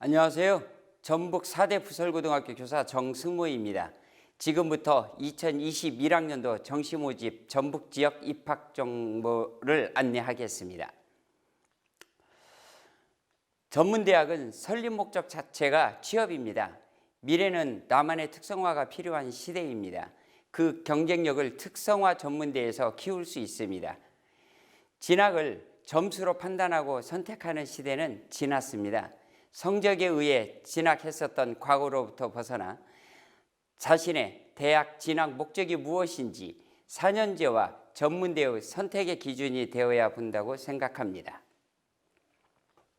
안녕하세요. 전북 4대 부설고등학교 교사 정승모입니다. 지금부터 2021학년도 정시 모집 전북 지역 입학 정보를 안내하겠습니다. 전문대학은 설립 목적 자체가 취업입니다. 미래는 나만의 특성화가 필요한 시대입니다. 그 경쟁력을 특성화 전문대에서 키울 수 있습니다. 진학을 점수로 판단하고 선택하는 시대는 지났습니다. 성적에 의해 진학했었던 과거로부터 벗어나 자신의 대학 진학 목적이 무엇인지 4년제와 전문대의 선택의 기준이 되어야 본다고 생각합니다.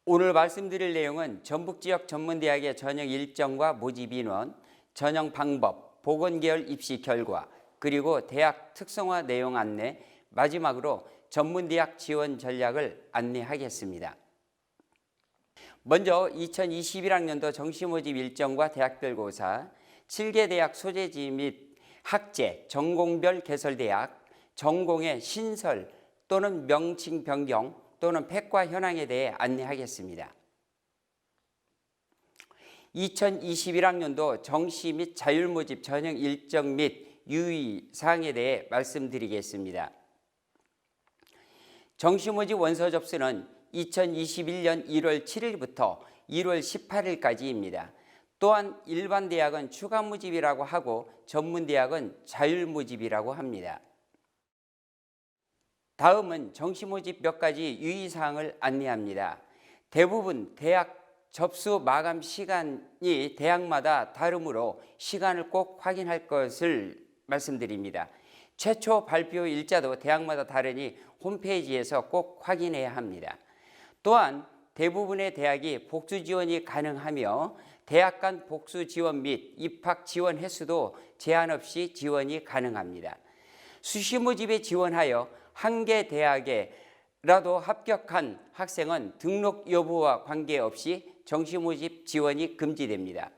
오늘 말씀드릴 내용은 전북 지역 전문대학의 전형 일정과 모집 인원, 전형 방법, 보건계열 입시 결과, 그리고 대학 특성화 내용 안내, 마지막으로 전문대학 지원 전략을 안내하겠습니다. 먼저 2021학년도 정시 모집 일정과 대학별 고사, 7개 대학 소재지 및 학제, 전공별 개설대학, 전공의 신설 또는 명칭 변경 또는 폐과 현황에 대해 안내하겠습니다. 2021학년도 정시 및 자율 모집 전형 일정 및 유의 사항에 대해 말씀드리겠습니다. 정시 모집 원서 접수는 2021년 1월 7일부터 1월 18일까지입니다. 또한 일반 대학은 추가 모집이라고 하고 전문 대학은 자율 모집이라고 합니다. 다음은 정시 모집 몇 가지 유의 사항을 안내합니다. 대부분 대학 접수 마감 시간이 대학마다 다르므로 시간을 꼭 확인할 것을 말씀드립니다. 최초 발표 일자도 대학마다 다르니 홈페이지에서 꼭 확인해야 합니다. 또한 대부분의 대학이 복수 지원이 가능하며 대학 간 복수 지원 및 입학 지원 횟수도 제한 없이 지원이 가능합니다. 수시 모집에 지원하여 한 개 대학에라도 합격한 학생은 등록 여부와 관계없이 정시 모집 지원이 금지됩니다.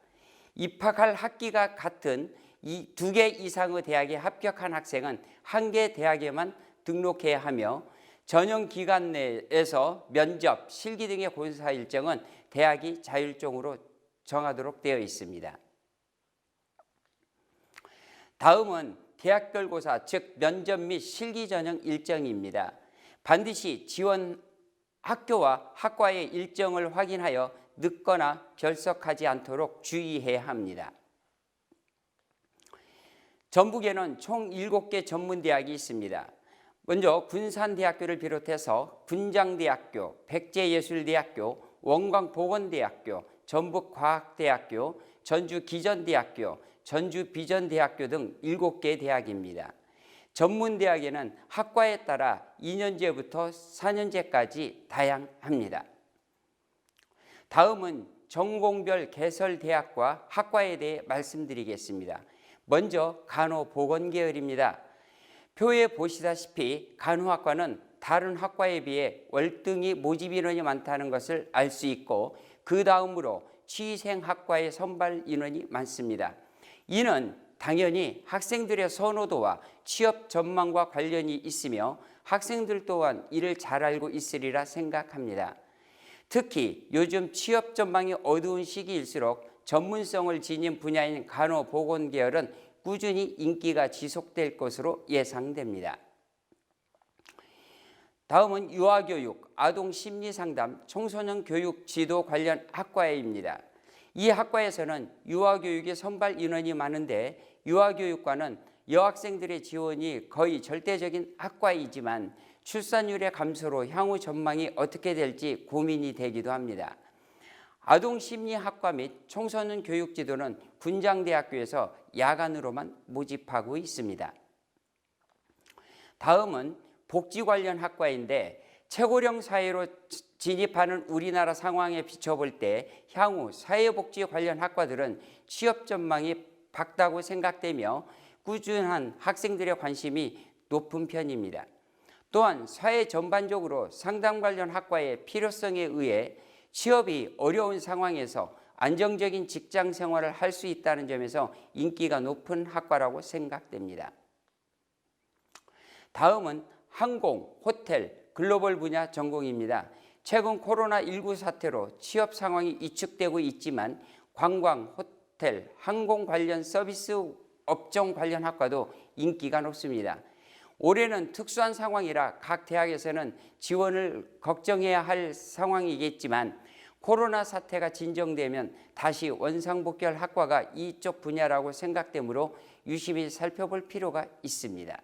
입학할 학기가 같은 이두개 이상의 대학에 합격한 학생은 한 개 대학에만 등록해야 하며 전형 기간 내에서 면접, 실기 등의 본사 일정은 대학이 자율적으로 정하도록 되어 있습니다. 다음은 대학별 고사, 즉 면접 및 실기 전형 일정입니다. 반드시 지원 학교와 학과의 일정을 확인하여 늦거나 결석하지 않도록 주의해야 합니다. 전북에는 총 7개 전문대학이 있습니다. 먼저 군산대학교를 비롯해서 군장대학교, 백제예술대학교, 원광보건대학교, 전북과학대학교, 전주기전대학교, 전주비전대학교 등 7개 대학입니다. 전문대학에는 학과에 따라 2년제부터 4년제까지 다양합니다. 다음은 전공별 개설 대학과 학과에 대해 말씀드리겠습니다. 먼저 간호보건 계열입니다. 표에 보시다시피 간호학과는 다른 학과에 비해 월등히 모집 인원이 많다는 것을 알 수 있고 그 다음으로 취생학과의 선발 인원이 많습니다. 이는 당연히 학생들의 선호도와 취업 전망과 관련이 있으며 학생들 또한 이를 잘 알고 있으리라 생각합니다. 특히 요즘 취업 전망이 어두운 시기일수록 전문성을 지닌 분야인 간호 보건 계열은 꾸준히 인기가 지속될 것으로 예상됩니다. 다음은 유아교육, 아동 심리 상담, 청소년 교육 지도 관련 학과입니다. 이 학과에서는 유아교육의 선발 인원이 많은데 유아교육과는 여학생들의 지원이 거의 절대적인 학과이지만 출산율의 감소로 향후 전망이 어떻게 될지 고민이 되기도 합니다. 아동심리학과 및 청소년 교육 지도는 군장대학교에서 야간으로만 모집하고 있습니다. 다음은 복지 관련 학과인데 최고령 사회로 진입하는 우리나라 상황에 비춰볼 때 향후 사회복지 관련 학과들은 취업 전망이 밝다고 생각되며 꾸준한 학생들의 관심이 높은 편입니다. 또한 사회 전반적으로 상담 관련 학과의 필요성에 의해 취업이 어려운 상황에서 안정적인 직장 생활을 할 수 있다는 점에서 인기가 높은 학과라고 생각됩니다. 다음은 항공, 호텔, 글로벌 분야 전공입니다. 최근 코로나19 사태로 취업 상황이 위축되고 있지만 관광, 호텔, 항공 관련 서비스 업종 관련 학과도 인기가 높습니다. 올해는 특수한 상황이라 각 대학에서는 지원을 걱정해야 할 상황이겠지만 코로나 사태가 진정되면 다시 원상복귀할 학과가 이쪽 분야라고 생각되므로 유심히 살펴볼 필요가 있습니다.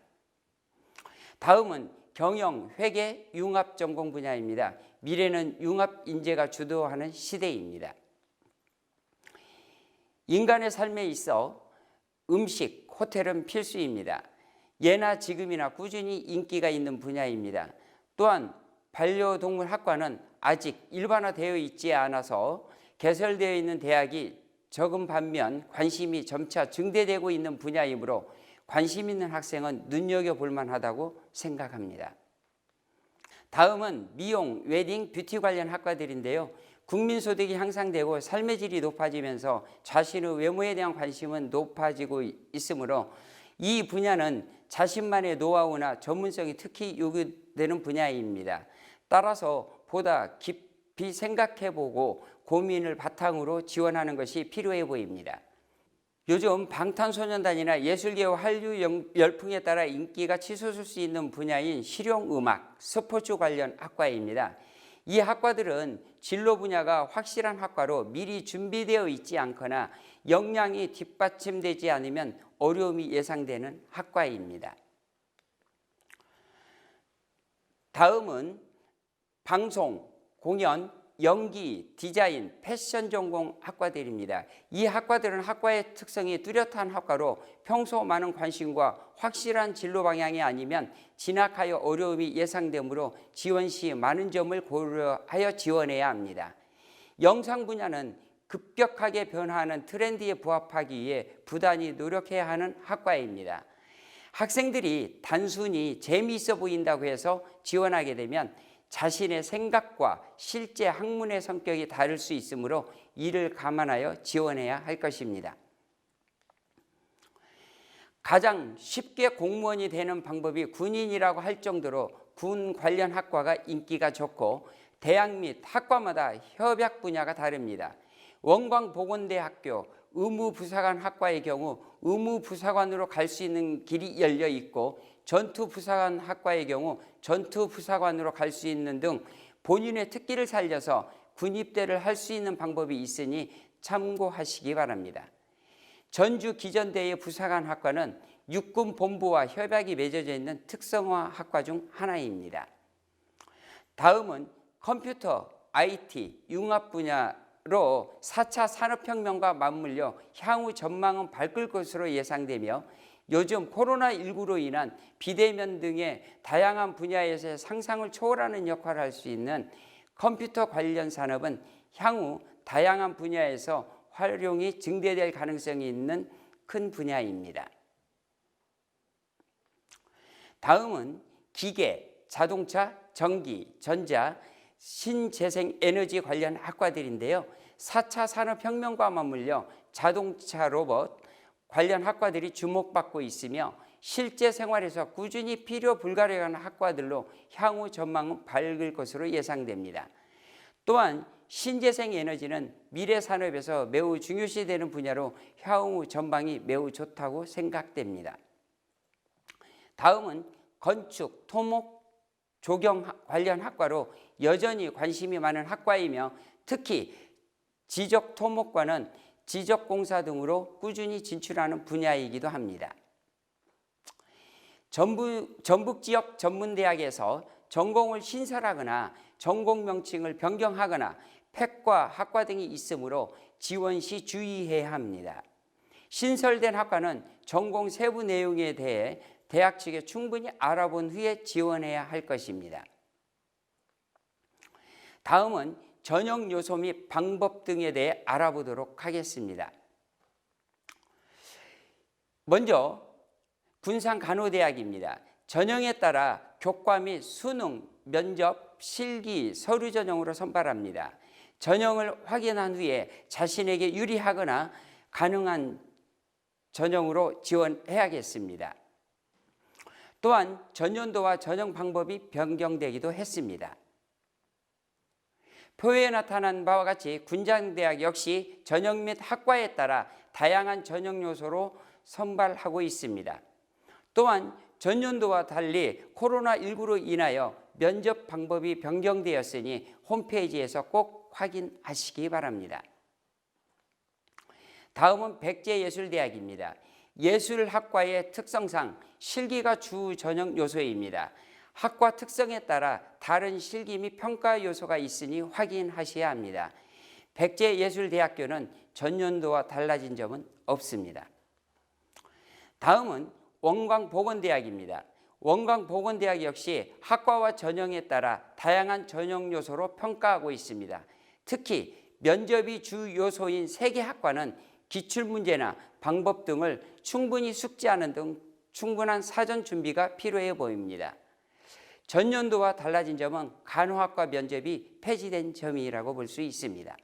다음은 경영, 회계, 융합 전공 분야입니다. 미래는 융합 인재가 주도하는 시대입니다. 인간의 삶에 있어 음식, 호텔은 필수입니다. 예나 지금이나 꾸준히 인기가 있는 분야입니다. 또한 반려동물 학과는 아직 일반화되어 있지 않아서 개설되어 있는 대학이 적은 반면 관심이 점차 증대되고 있는 분야이므로 관심 있는 학생은 눈여겨볼 만하다고 생각합니다. 다음은 미용, 웨딩, 뷰티 관련 학과들인데요. 국민 소득이 향상되고 삶의 질이 높아지면서 자신의 외모에 대한 관심은 높아지고 있으므로 이 분야는 자신만의 노하우나 전문성이 특히 요구되는 분야입니다. 따라서 보다 깊이 생각해보고 고민을 바탕으로 지원하는 것이 필요해 보입니다. 요즘 방탄소년단이나 예술계와 한류 열풍에 따라 인기가 치솟을 수 있는 분야인 실용음악, 스포츠 관련 학과입니다. 이 학과들은 진로 분야가 확실한 학과로 미리 준비되어 있지 않거나 역량이 뒷받침되지 않으면 어려움이 예상되는 학과입니다. 다음은 방송, 공연, 연기, 디자인, 패션 전공 학과들입니다. 이 학과들은 학과의 특성이 뚜렷한 학과로 평소 많은 관심과 확실한 진로 방향이 아니면 진학하여 어려움이 예상되므로 지원 시 많은 점을 고려하여 지원해야 합니다. 영상 분야는 급격하게 변화하는 트렌드에 부합하기 위해 부단히 노력해야 하는 학과입니다. 학생들이 단순히 재미있어 보인다고 해서 지원하게 되면 자신의 생각과 실제 학문의 성격이 다를 수 있으므로 이를 감안하여 지원해야 할 것입니다. 가장 쉽게 공무원이 되는 방법이 군인이라고 할 정도로 군 관련 학과가 인기가 좋고 대학 및 학과마다 협약 분야가 다릅니다. 원광보건대학교 의무부사관 학과의 경우 의무부사관으로 갈 수 있는 길이 열려 있고 전투부사관 학과의 경우 전투부사관으로 갈 수 있는 등 본인의 특기를 살려서 군입대를 할 수 있는 방법이 있으니 참고하시기 바랍니다. 전주 기전대의 부사관 학과는 육군 본부와 협약이 맺어져 있는 특성화 학과 중 하나입니다. 다음은 컴퓨터, IT, 융합 분야 로 4차 산업혁명과 맞물려 향후 전망은 밝을 것으로 예상되며 요즘 코로나19로 인한 비대면 등의 다양한 분야에서 상상을 초월하는 역할을 할 수 있는 컴퓨터 관련 산업은 향후 다양한 분야에서 활용이 증대될 가능성이 있는 큰 분야입니다. 다음은 기계, 자동차, 전기, 전자, 신재생 에너지 관련 학과들인데요. 4차 산업혁명과 맞물려 자동차 로봇, 관련 학과들이 주목받고 있으며 실제 생활에서 꾸준히 필요 불가능한 학과들로 향후 전망은 밝을 것으로 예상됩니다. 또한 신재생 에너지는 미래 산업에서 매우 중요시 되는 분야로 향후 전망이 매우 좋다고 생각됩니다. 다음은 건축, 토목, 조경 관련 학과로 여전히 관심이 많은 학과이며 특히 지적 토목과는 지적 공사 등으로 꾸준히 진출하는 분야이기도 합니다. 전북, 전북 지역 전문대학에서 전공을 신설하거나 전공 명칭을 변경하거나 팩과 학과 등이 있으므로 지원 시 주의해야 합니다. 신설된 학과는 전공 세부 내용에 대해 대학 측에 충분히 알아본 후에 지원해야 할 것입니다. 다음은 전형 요소 및 방법 등에 대해 알아보도록 하겠습니다. 먼저 군산간호대학입니다. 전형에 따라 교과 및 수능, 면접, 실기, 서류 전형으로 선발합니다. 전형을 확인한 후에 자신에게 유리하거나 가능한 전형으로 지원해야겠습니다. 또한 전년도와 전형 방법이 변경되기도 했습니다. 표에 나타난 바와 같이 군장대학 역시 전형 및 학과에 따라 다양한 전형 요소로 선발하고 있습니다. 또한 전년도와 달리 코로나19로 인하여 면접 방법이 변경되었으니 홈페이지에서 꼭 확인하시기 바랍니다. 다음은 백제예술대학입니다. 예술학과의 특성상 실기가 주 전형 요소입니다. 학과 특성에 따라 다른 실기 및 평가 요소가 있으니 확인하셔야 합니다. 백제예술대학교는 전년도와 달라진 점은 없습니다. 다음은 원광보건대학입니다. 원광보건대학 역시 학과와 전형에 따라 다양한 전형 요소로 평가하고 있습니다. 특히 면접이 주 요소인 세개 학과는 기출 문제나 방법 등을 충분히 숙지하는 등 충분한 사전 준비가 필요해 보입니다. 전년도와 달라진 점은 간호학과 면접이 폐지된 점이라고 볼 수 있습니다.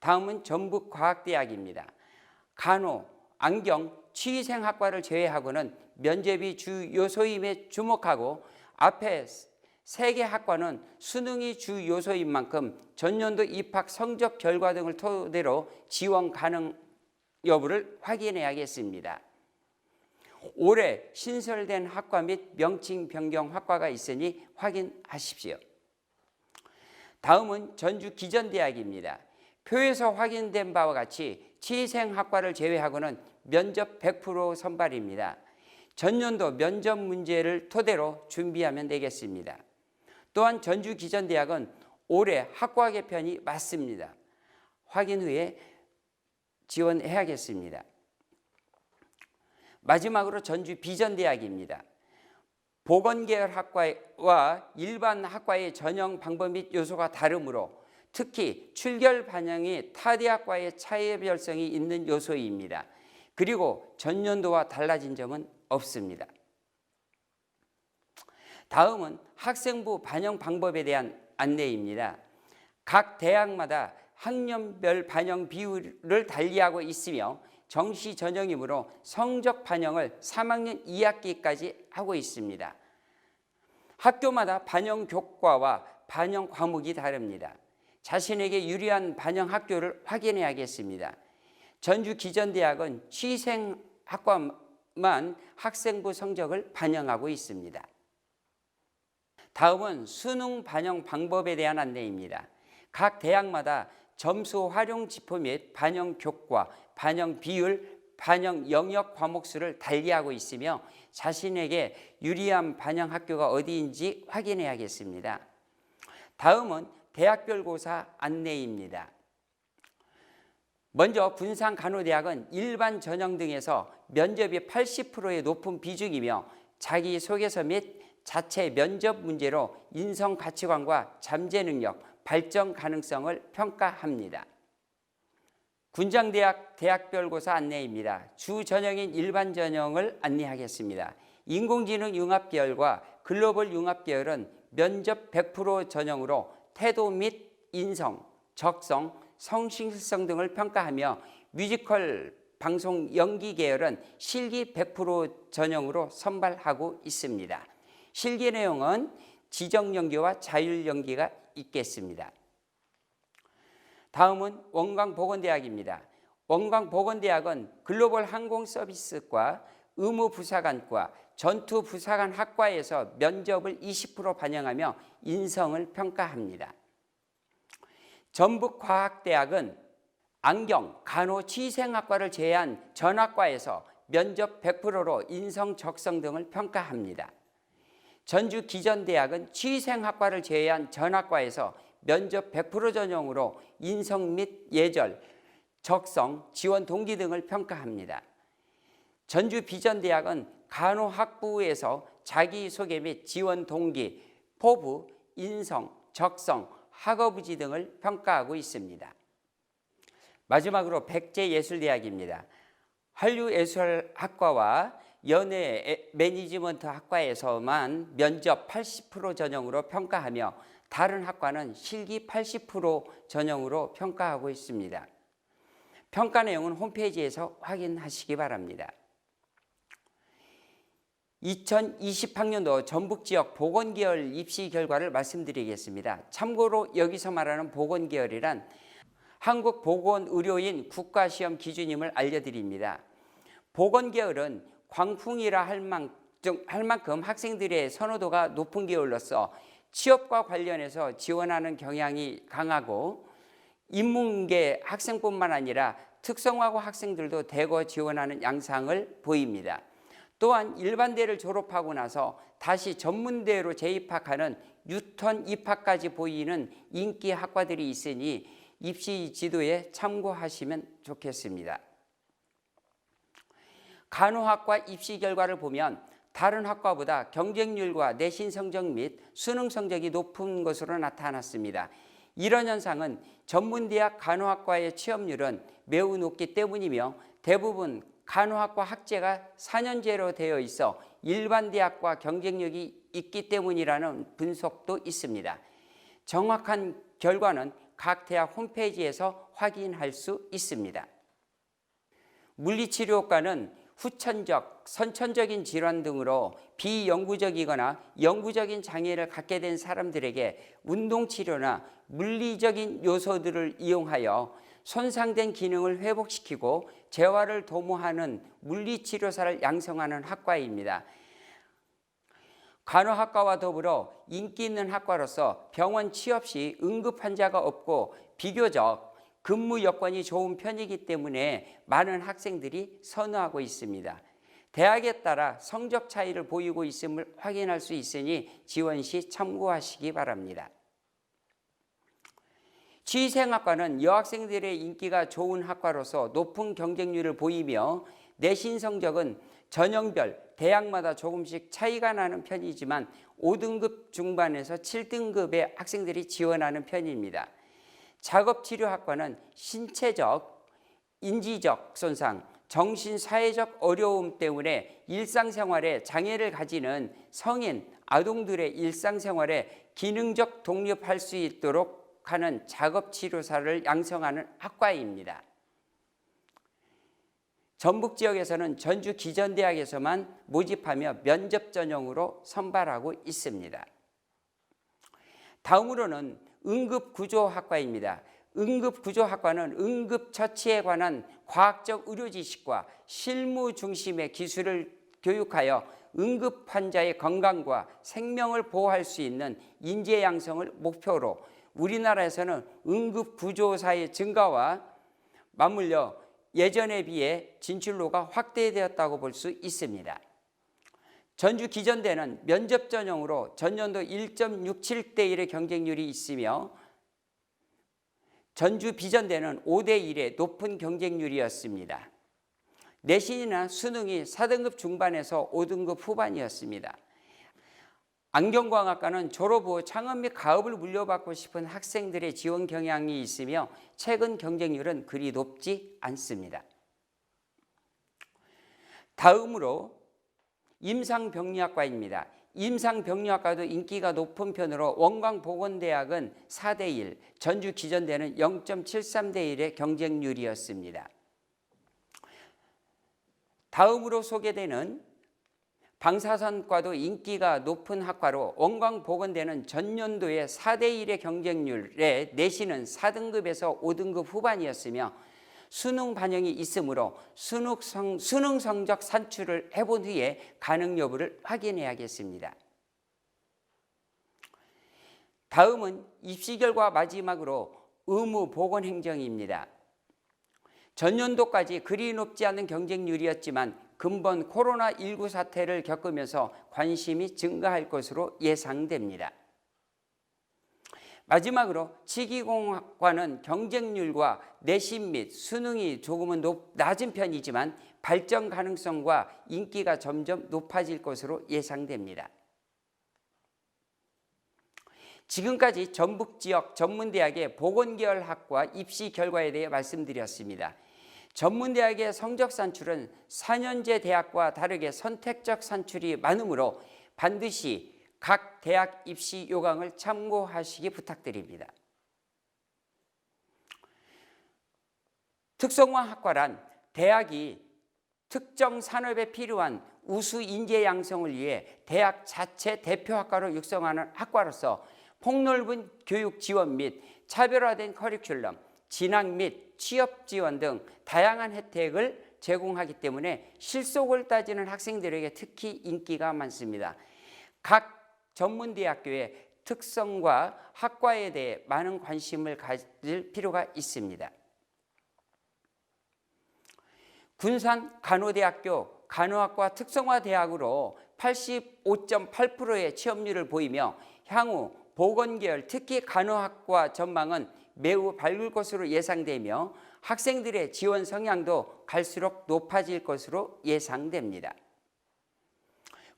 다음은 전북과학대학입니다. 간호, 안경, 취생학과를 제외하고는 면접이 주 요소임에 주목하고 앞에 세개 학과는 수능이 주 요소인 만큼 전년도 입학 성적 결과 등을 토대로 지원 가능 여부를 확인해야겠습니다. 올해 신설된 학과 및 명칭 변경 학과가 있으니 확인하십시오. 다음은 전주 기전대학입니다. 표에서 확인된 바와 같이 치생학과를 제외하고는 면접 100% 선발입니다. 전년도 면접 문제를 토대로 준비하면 되겠습니다. 또한 전주 기전대학은 올해 학과 개편이 맞습니다. 확인 후에 지원해야겠습니다. 마지막으로 전주 비전대학입니다. 보건계열 학과와 일반 학과의 전형 방법 및 요소가 다르므로 특히 출결 반영이 타 대학과의 차이별성이 있는 요소입니다. 그리고 전년도와 달라진 점은 없습니다. 다음은 학생부 반영 방법에 대한 안내입니다. 각 대학마다 학년별 반영 비율을 달리하고 있으며 정시 전형이므로 성적 반영을 3학년 2학기까지 하고 있습니다. 학교마다 반영 교과와 반영 과목이 다릅니다. 자신에게 유리한 반영 학교를 확인해야겠습니다. 전주 기전대학은 취생학과만 학생부 성적을 반영하고 있습니다. 다음은 수능 반영 방법에 대한 안내입니다. 각 대학마다 점수 활용 지표 및 반영 교과, 반영 비율, 반영 영역 과목 수를 달리하고 있으며 자신에게 유리한 반영 학교가 어디인지 확인해야겠습니다. 다음은 대학별 고사 안내입니다. 먼저 군산 간호대학은 일반 전형 등에서 면접이 80%의 높은 비중이며 자기소개서 및 자체 면접 문제로 인성 가치관과 잠재 능력, 발전 가능성을 평가합니다. 군장대학 대학별고사 안내입니다. 주 전형인 일반 전형을 안내하겠습니다. 인공지능 융합 계열과 글로벌 융합 계열은 면접 100% 전형으로 태도 및 인성, 적성, 성실성 등을 평가하며 뮤지컬 방송 연기 계열은 실기 100% 전형으로 선발하고 있습니다. 실기 내용은 지정 연기와 자율 연기가 있겠습니다. 다음은 원광보건대학입니다. 원광보건대학은 글로벌 항공 서비스과 의무 부사관과 전투 부사관 학과에서 면접을 20% 반영하며 인성을 평가합니다. 전북과학대학은 안경, 간호, 치생학과를 제외한 전학과에서 면접 100%로 인성, 적성 등을 평가합니다. 전주 기전대학은 치생학과를 제외한 전학과에서 면접 100% 전형으로 인성 및 예절, 적성, 지원 동기 등을 평가합니다. 전주 비전대학은 간호학부에서 자기소개 및 지원 동기, 포부, 인성, 적성, 학업의지 등을 평가하고 있습니다. 마지막으로 백제예술대학입니다. 한류예술학과와 연예 매니지먼트 학과에서만 면접 80% 전형으로 평가하며 다른 학과는 실기 80% 전형으로 평가하고 있습니다. 평가 내용은 홈페이지에서 확인하시기 바랍니다. 2020학년도 전북 지역 보건계열 입시 결과를 말씀드리겠습니다. 참고로 여기서 말하는 보건계열이란 한국보건의료인 국가시험 기준임을 알려드립니다. 보건계열은 광풍이라 할 만큼, 학생들의 선호도가 높은 계열로서 취업과 관련해서 지원하는 경향이 강하고 인문계 학생뿐만 아니라 특성화고 학생들도 대거 지원하는 양상을 보입니다. 또한 일반대를 졸업하고 나서 다시 전문대로 재입학하는 유턴 입학까지 보이는 인기 학과들이 있으니 입시 지도에 참고하시면 좋겠습니다. 간호학과 입시 결과를 보면 다른 학과보다 경쟁률과 내신 성적 및 수능 성적이 높은 것으로 나타났습니다. 이런 현상은 전문대학 간호학과의 취업률은 매우 높기 때문이며 대부분 간호학과 학제가 4년제로 되어 있어 일반 대학과 경쟁력이 있기 때문이라는 분석도 있습니다. 정확한 결과는 각 대학 홈페이지에서 확인할 수 있습니다. 물리치료과는 후천적, 선천적인 질환 등으로 비영구적이거나 영구적인 장애를 갖게 된 사람들에게 운동 치료나 물리적인 요소들을 이용하여 손상된 기능을 회복시키고 재활을 도모하는 물리치료사를 양성하는 학과입니다. 간호학과와 더불어 인기 있는 학과로서 병원 취업 시 응급 환자가 없고 비교적 근무 여건이 좋은 편이기 때문에 많은 학생들이 선호하고 있습니다. 대학에 따라 성적 차이를 보이고 있음을 확인할 수 있으니 지원 시 참고하시기 바랍니다. 취생학과는 여학생들의 인기가 좋은 학과로서 높은 경쟁률을 보이며 내신 성적은 전형별 대학마다 조금씩 차이가 나는 편이지만 5등급 중반에서 7등급의 학생들이 지원하는 편입니다. 작업치료학과는 신체적, 인지적 손상, 정신 사회적 어려움 때문에 일상생활에 장애를 가지는 성인, 아동들의 일상생활에 기능적 독립할 수 있도록 하는 작업치료사를 양성하는 학과입니다. 전북 지역에서는 전주 기전대학에서만 모집하며 면접 전형으로 선발하고 있습니다. 다음으로는 응급구조학과입니다. 응급구조학과는 응급처치에 관한 과학적 의료 지식과 실무 중심의 기술을 교육하여 응급 환자의 건강과 생명을 보호할 수 있는 인재 양성을 목표로 우리나라에서는 응급 구조사의 증가와 맞물려 예전에 비해 진출로가 확대되었다고 볼 수 있습니다. 전주 기전대는 면접 전형으로 전년도 1.67대 1의 경쟁률이 있으며 전주 비전대는 5대 1의 높은 경쟁률이었습니다. 내신이나 수능이 4등급 중반에서 5등급 후반이었습니다. 안경광학과는 졸업 후 창업 및 가업을 물려받고 싶은 학생들의 지원 경향이 있으며 최근 경쟁률은 그리 높지 않습니다. 다음으로 임상병리학과입니다. 임상병리학과도 인기가 높은 편으로 원광보건대학은 4대 1, 전주기전대는 0.73대 1의 경쟁률이었습니다. 다음으로 소개되는 방사선과도 인기가 높은 학과로 원광보건대는 전년도에 4대 1의 경쟁률에 내신은 4등급에서 5등급 후반이었으며 수능 반영이 있으므로 수능, 성, 수능 성적 산출을 해본 후에 가능 여부를 확인해야겠습니다. 다음은 입시 결과 마지막으로 의무 보건 행정입니다. 전년도까지 그리 높지 않은 경쟁률이었지만 근본 코로나19 사태를 겪으면서 관심이 증가할 것으로 예상됩니다. 마지막으로 치기공학과는 경쟁률과 내신 및 수능이 조금은 높, 낮은 편이지만 발전 가능성과 인기가 점점 높아질 것으로 예상됩니다. 지금까지 전북 지역 전문대학의 보건계열학과 입시 결과에 대해 말씀드렸습니다. 전문대학의 성적 산출은 4년제 대학과 다르게 선택적 산출이 많으므로 반드시 각 대학 입시 요강을 참고하시기 부탁드립니다. 특성화 학과란 대학이 특정 산업에 필요한 우수 인재 양성을 위해 대학 자체 대표 학과로 육성하는 학과로서 폭넓은 교육 지원 및 차별화된 커리큘럼, 진학 및 취업 지원 등 다양한 혜택을 제공하기 때문에 실속을 따지는 학생들에게 특히 인기가 많습니다. 각 전문대학교의 특성과 학과에 대해 많은 관심을 가질 필요가 있습니다. 군산 간호대학교 간호학과 특성화대학으로 85.8%의 취업률을 보이며 향후 보건계열 특히 간호학과 전망은 매우 밝을 것으로 예상되며 학생들의 지원 성향도 갈수록 높아질 것으로 예상됩니다.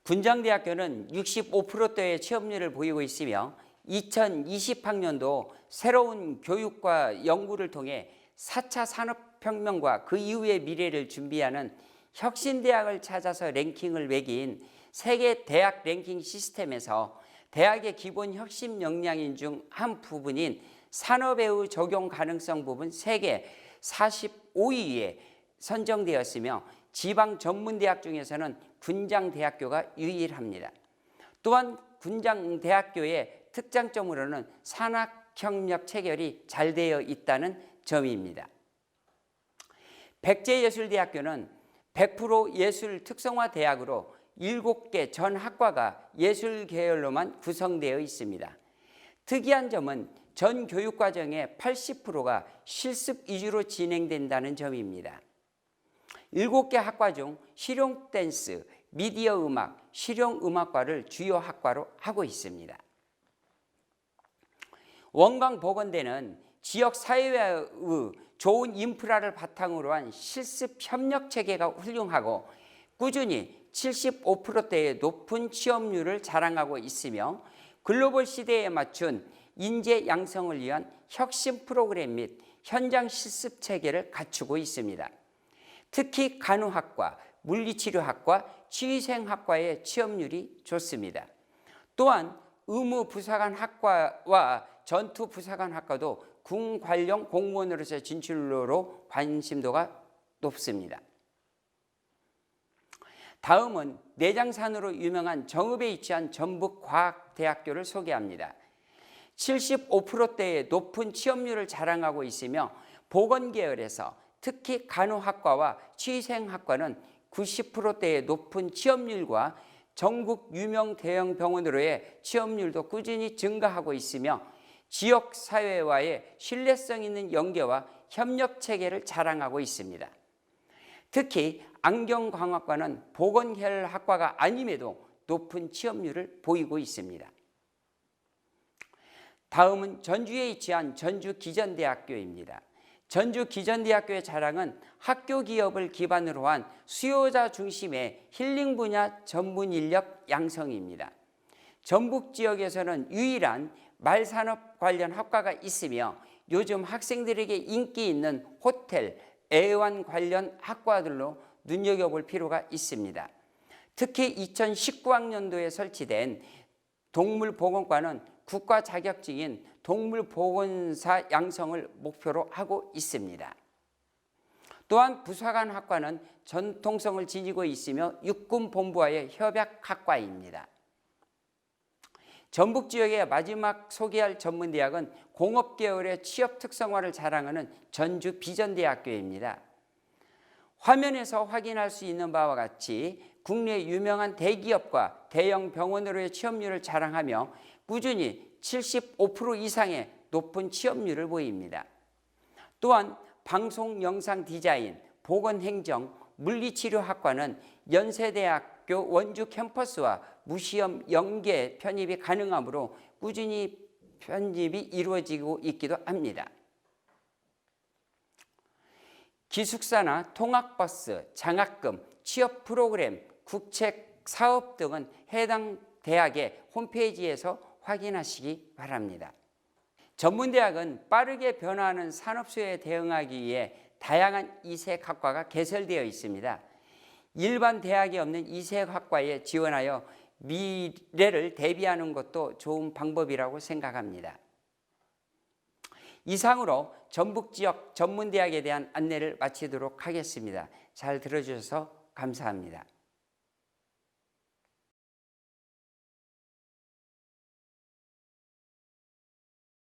군장대학교는 65%대의 취업률을 보이고 있으며 2020학년도 새로운 교육과 연구를 통해 4차 산업혁명과 그 이후의 미래를 준비하는 혁신대학을 찾아서 랭킹을 매긴 세계 대학 랭킹 시스템에서 대학의 기본 혁신 역량인 중 한 부분인 산업의 적용 가능성 부분 세계 45위에 선정되었으며 지방 전문대학 중에서는 군장대학교가 유일합니다. 또한 군장대학교의 특장점으로는 산학협력 체결이 잘 되어 있다는 점입니다. 백제예술대학교는 100% 예술 특성화 대학으로 7개 전 학과가 예술 계열로만 구성되어 있습니다. 특이한 점은 전 교육 과정의 80%가 실습 위주로 진행된다는 점입니다. 7개 학과 중 실용 댄스, 미디어 음악, 실용 음악과를 주요 학과로 하고 있습니다. 원광 보건대는 지역 사회의 좋은 인프라를 바탕으로 한 실습 협력 체계가 훌륭하고 꾸준히 75%대의 높은 취업률을 자랑하고 있으며 글로벌 시대에 맞춘 인재 양성을 위한 혁신 프로그램 및 현장 실습 체계를 갖추고 있습니다. 특히 간호학과, 물리치료학과, 치위생학과의 취업률이 좋습니다. 또한 의무 부사관 학과와 전투 부사관 학과도 군 관련 공무원으로서 진출로 관심도가 높습니다. 다음은 내장산으로 유명한 정읍에 위치한 전북과학대학교를 소개합니다. 75%대의 높은 취업률을 자랑하고 있으며 보건계열에서 특히 간호학과와 치생학과는 90%대의 높은 취업률과 전국 유명 대형 병원으로의 취업률도 꾸준히 증가하고 있으며 지역 사회와의 신뢰성 있는 연계와 협력 체계를 자랑하고 있습니다. 특히 안경광학과는 보건계열 학과가 아님에도 높은 취업률을 보이고 있습니다. 다음은 전주에 위치한 전주기전대학교입니다. 전주 기전대학교의 자랑은 학교 기업을 기반으로 한 수요자 중심의 힐링 분야 전문 인력 양성입니다. 전북 지역에서는 유일한 말산업 관련 학과가 있으며 요즘 학생들에게 인기 있는 호텔, 애완 관련 학과들로 눈여겨볼 필요가 있습니다. 특히 2019학년도에 설치된 동물보건과는 국가 자격증인 동물보건사 양성을 목표로 하고 있습니다. 또한 부사관 학과는 전통성을 지니고 있으며 육군본부와의 협약학과입니다. 전북 지역의 마지막 소개할 전문대학은 공업계열의 취업 특성화를 자랑하는 전주 비전대학교입니다. 화면에서 확인할 수 있는 바와 같이 국내 유명한 대기업과 대형 병원으로의 취업률을 자랑하며 꾸준히 75% 이상의 높은 취업률을 보입니다. 또한 방송 영상 디자인, 보건행정, 물리치료학과는 연세대학교 원주 캠퍼스와 무시험 연계 편입이 가능하므로 꾸준히 편입이 이루어지고 있기도 합니다. 기숙사나 통학버스, 장학금, 취업 프로그램, 국책 사업 등은 해당 대학의 홈페이지에서 확인하시기 바랍니다. 전문대학은 빠르게 변화하는 산업수요에 대응하기 위해 다양한 이색 학과가 개설되어 있습니다. 일반 대학이 없는 이색 학과에 지원하여 미래를 대비하는 것도 좋은 방법이라고 생각합니다. 이상으로 전북 지역 전문대학에 대한 안내를 마치도록 하겠습니다. 잘 들어주셔서 감사합니다.